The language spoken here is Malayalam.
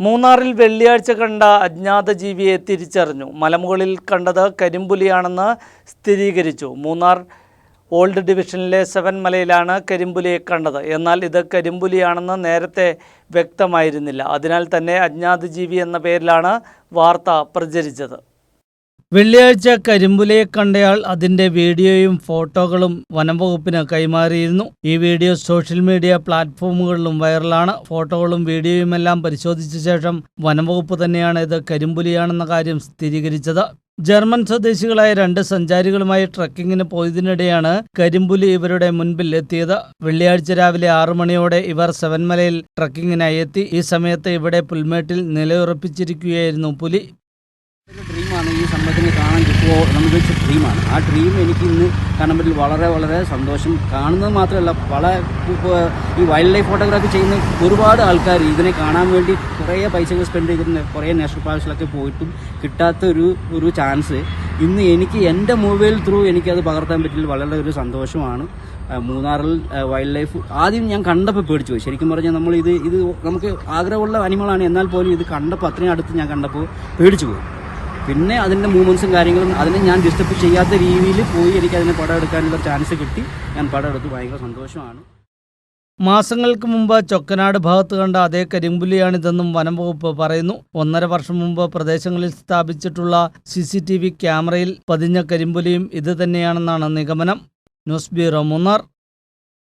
മൂന്നാറിൽ വെള്ളിയാഴ്ച കണ്ട അജ്ഞാത ജീവിയെ തിരിച്ചറിഞ്ഞു. മലമുകളിൽ കണ്ടത് കരിമ്പുലിയാണെന്ന് സ്ഥിരീകരിച്ചു. മൂന്നാർ ഓൾഡ് ഡിവിഷനിലെ സെവൻ മലയിലാണ് കരിമ്പുലിയെ കണ്ടത്. എന്നാൽ ഇത് കരിമ്പുലിയാണെന്ന് നേരത്തെ വ്യക്തമായിരുന്നില്ല. അതിനാൽ തന്നെ അജ്ഞാത ജീവി എന്ന പേരിലാണ് വാർത്ത പ്രചരിച്ചത്. വെള്ളിയാഴ്ച കരിമ്പുലയെ കണ്ടയാൾ അതിന്റെ വീഡിയോയും ഫോട്ടോകളും വനംവകുപ്പിന് കൈമാറിയിരുന്നു. ഈ വീഡിയോ സോഷ്യൽ മീഡിയ പ്ലാറ്റ്ഫോമുകളിലും വൈറലാണ്. ഫോട്ടോകളും വീഡിയോയുമെല്ലാം പരിശോധിച്ച ശേഷം വനംവകുപ്പ് തന്നെയാണ് ഇത് കരിമ്പുലിയാണെന്ന കാര്യം സ്ഥിരീകരിച്ചത്. ജർമ്മൻ സ്വദേശികളായ രണ്ട് സഞ്ചാരികളുമായി ട്രക്കിങ്ങിന് പോയതിനിടെയാണ് കരിമ്പുലി ഇവരുടെ മുൻപിൽ എത്തിയത്. വെള്ളിയാഴ്ച രാവിലെ ആറു മണിയോടെ ഇവർ സെവൻമലയിൽ ട്രക്കിങ്ങിനായി എത്തി. ഈ സമയത്ത് ഇവിടെ പുൽമേട്ടിൽ നിലയുറപ്പിച്ചിരിക്കുകയായിരുന്നു പുലി. ഡ്രീമാണ് കാണാൻ കിട്ടുമോ വെച്ച ഡ്രീമാണ് ആ ഡ്രീം എനിക്ക് ഇന്ന് കാണാൻ പറ്റില്ല വളരെ വളരെ സന്തോഷം കാണുന്നത് മാത്രമല്ല പല ഈ വൈൽഡ് ലൈഫ് ഫോട്ടോഗ്രാഫി ചെയ്യുന്ന ഒരുപാട് ആൾക്കാർ ഇതിനെ കാണാൻ വേണ്ടി കുറേ പൈസകൾ സ്പെൻഡ് ചെയ്തിട്ടുണ്ട്. കുറേ നാഷണൽ പാർക്സിലൊക്കെ പോയിട്ടും കിട്ടാത്ത ഒരു ഒരു ചാൻസ് ഇന്ന് എനിക്ക് എന്റെ മൊബൈൽ ത്രൂ എനിക്കത് പകർത്താൻ പറ്റില്ല വളരെ ഒരു സന്തോഷമാണ്. മൂന്നാറിൽ വൈൽഡ് ലൈഫ് ആദ്യം ഞാൻ കണ്ടപ്പോൾ പേടിച്ചു പോയി. ശരിക്കും പറഞ്ഞാൽ നമ്മൾ ഇത് ഇത് നമുക്ക് ആഗ്രഹമുള്ള അനിമളാണ് എന്നാൽ പോലും ഇത് കണ്ടപ്പോൾ അത്രയും അടുത്ത് ഞാൻ കണ്ടപ്പോൾ പേടിച്ചു പോയി. പിന്നെ അതിന്റെ മൂവ്മെന്റ്സും കാര്യങ്ങളും അതിനെ ഞാൻ ഡിസ്റ്റർബ് ചെയ്യാത്ത രീതിയിൽ പോയി എനിക്ക് അതിനെ പടം എടുക്കാനുള്ള ചാൻസ് കിട്ടി. ഞാൻ പടം എടുത്ത് ഭയങ്കര സന്തോഷമാണ്. മാസങ്ങൾക്ക് മുമ്പ് ചൊക്കനാട് ഭാഗത്ത് കണ്ട അതേ കരിമ്പുലിയാണിതെന്നും വനം വകുപ്പ് പറയുന്നു. ഒന്നര വർഷം മുമ്പ് പ്രദേശങ്ങളിൽ സ്ഥാപിച്ചിട്ടുള്ള സി സി ടി വി ക്യാമറയിൽ പതിഞ്ഞ കരിമ്പുലിയും ഇത് തന്നെയാണെന്നാണ് നിഗമനം. News bureau Munnar.